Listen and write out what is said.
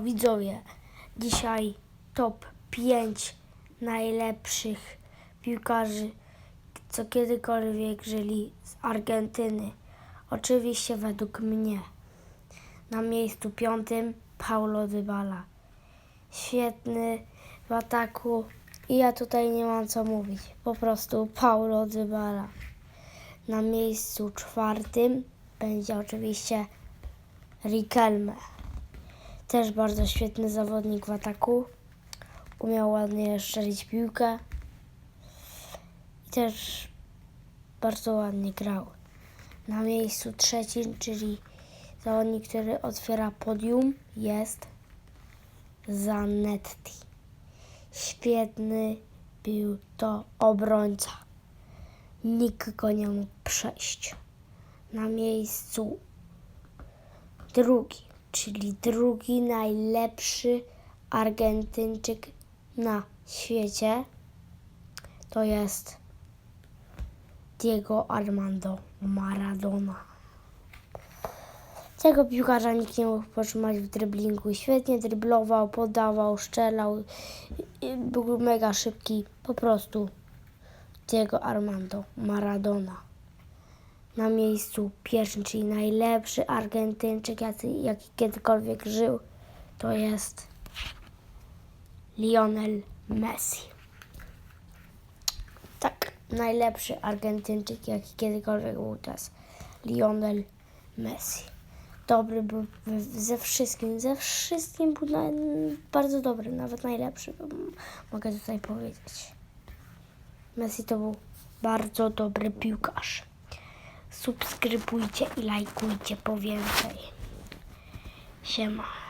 Widzowie, dzisiaj top 5 najlepszych piłkarzy, co kiedykolwiek żyli z Argentyny. Oczywiście według mnie. Na miejscu piątym Paulo Dybala. Świetny w ataku i ja tutaj nie mam co mówić. Po prostu Paulo Dybala. Na miejscu czwartym będzie oczywiście Riquelme. Też bardzo świetny zawodnik w ataku. Umiał ładnie strzelić piłkę. I też bardzo ładnie grał. Na miejscu trzecim, czyli zawodnik, który otwiera podium, jest Zanetti. Świetny był to obrońca. Nikt go nie mógł przejść. Na miejscu drugi, czyli drugi najlepszy Argentyńczyk na świecie, to jest Diego Armando Maradona. Tego piłkarza nikt nie mógł potrzymać w dryblingu. Świetnie dryblował, podawał, strzelał. i Był mega szybki. Po prostu Diego Armando Maradona na miejscu pierwszym, czyli najlepszy Argentyńczyk, jaki, kiedykolwiek żył, to jest Lionel Messi. Tak, najlepszy Argentyńczyk, jaki kiedykolwiek był, to jest Lionel Messi. Dobry był ze wszystkim, ze wszystkim był na, bardzo dobry, nawet najlepszy, mogę tutaj powiedzieć. Messi to był bardzo dobry piłkarz subskrybujcie i lajkujcie po więcej. Siema.